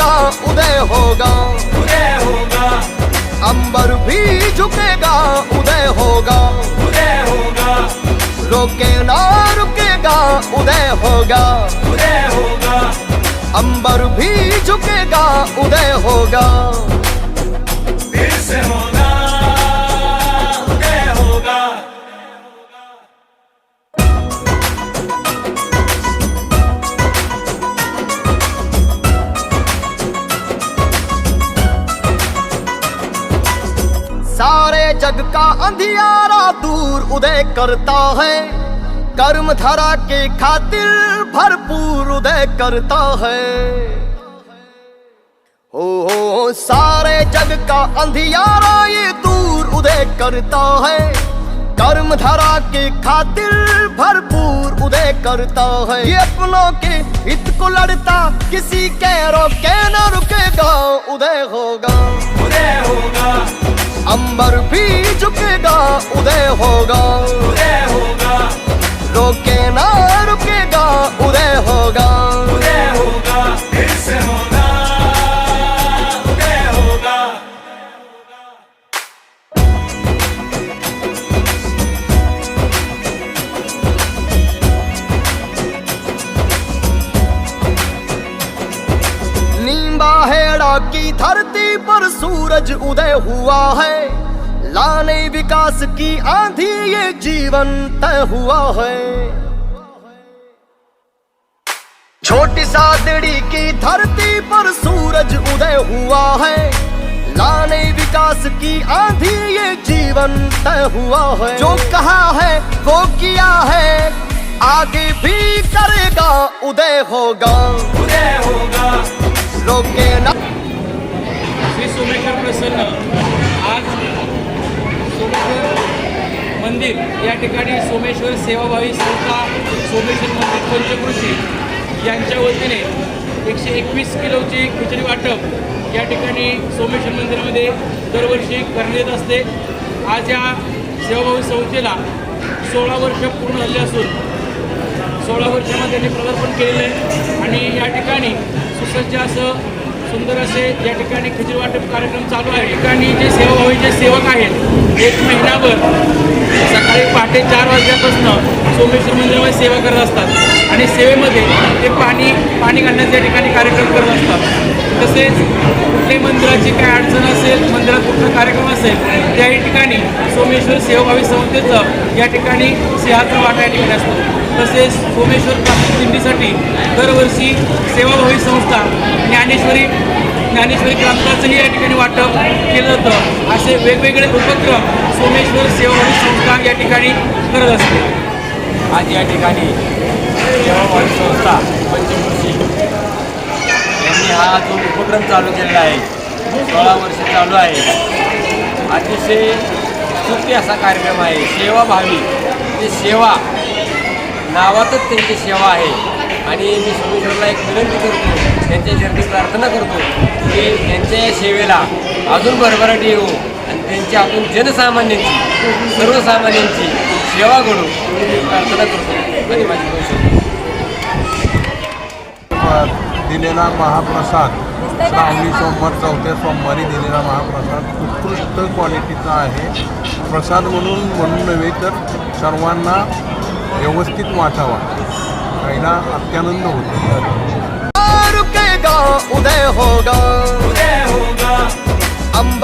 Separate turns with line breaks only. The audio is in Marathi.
का उदय होगा
उदय होगा।
अंबर भी झुकेगा उदय होगा।
उदय होगा
रोके ना रुकेगा उदय होगा
उदय होगा।
अंबर भी झुकेगा उदय होगा। का अंधियारा दूर उदय करता है। कर्म धरा के खातिर भरपूर उदय करता है। हो हो, सारे जग का अंधियारा ये दूर उदय करता है। कर्म धरा के खातिर भरपूर उदय करता है। ये अपनों के हित को लड़ता किसी के न रुकेगा, उदय होगा।
उदय होगा।
अंबर भी झुकेगा उदय होगा।
उदय होगा।
रोके ना रुकेगा उदय होगा।
उदय होगा। फिर से होगा। उदय होगा।
नींबा हेड़ा की धरती पर सूरज उदय हुआ है। लाने विकास की आंधी ये जीवन तय हुआ है। छोटी सादड़ी की धरती पर सूरज उदय हुआ है। लाने विकास की आंधी ये जीवन तय हुआ है। जो कहा है वो किया है। आगे भी करेगा उदय होगा।
उदय होगा।
रोके ना
सोमेश्वर प्रसन्न. आज सोमेश्वर मंदिर या ठिकाणी सोमेश्वर सेवाभावी संस्था सोमेश्वर मंदिर पंचकृषी यांच्या वतीने एकशे एकवीस किलोची खिचडी वाटप या ठिकाणी सोमेश्वर मंदिरामध्ये दरवर्षी करण्यात येत असते. आज या सेवाभावी संस्थेला सोळा वर्ष पूर्ण झाली असून सोळा वर्षामध्ये त्यांनी प्रदर्शन केलेलं आहे. आणि या ठिकाणी सुसज्ज असं सुंदर असे या ठिकाणी खिचडी वाटप कार्यक्रम चालू आहे. ठिकाणी जे सेवाभावी जे सेवक आहेत एक महिनाभर सकाळी पहाटे चार वाजल्यापासून सोमेश्वर मंदिरामध्ये सेवा करत असतात. आणि सेवेमध्ये ते पाणी पाणी घालण्याचे या ठिकाणी कार्यक्रम करत असतात. तसेच कुठल्याही मंदिराची काय अडचण असेल मंदिरात कुठला कार्यक्रम असेल त्याही ठिकाणी सोमेश्वर सेवाभावी संस्थेचं या ठिकाणी सिंहाचा वाटा या ठिकाणी असतो. तसेच सोमेश्वर प्राप्त दिंडीसाठी दरवर्षी सेवाभावी संस्था ज्ञानेश्वरी ज्ञानेश्वरी ग्रंथाचंही या ठिकाणी वाटप केलं जातं. असे वेगवेगळे उपक्रम सोमेश्वर सेवाभावी संस्था या ठिकाणी करत असते.
आज या ठिकाणी सेवाभावी संस्था पंचमृषी यांनी हा जो उपक्रम चालू केलेला आहे सोळा वर्ष चालू आहे अतिशय सुखी असा कार्यक्रम आहे. सेवाभावी ते सेवा नावातच त्यांची सेवा आहे. आणि मी सोमेश्वरला एक विनंती करतो त्यांच्या चरणी प्रार्थना करतो की त्यांच्या या सेवेला अजून भरभराट येऊ आणि त्यांच्या हातून जनसामान्यांची सर्वसामान्यांची सेवा घडू ही प्रार्थना करतो. आणि माझी
दिलेला महाप्रसाद श्रावणी सोमवार चौथ्या सोमवारी दिलेला महाप्रसाद उत्कृष्ट क्वालिटीचा आहे. प्रसाद म्हणून म्हणून नव्हे तर सर्वांना व्यवस्थित वाटावा. खायला अत्यानंद होतो.
रुकेगा उदय होगा.
उदय होगा.
अंबर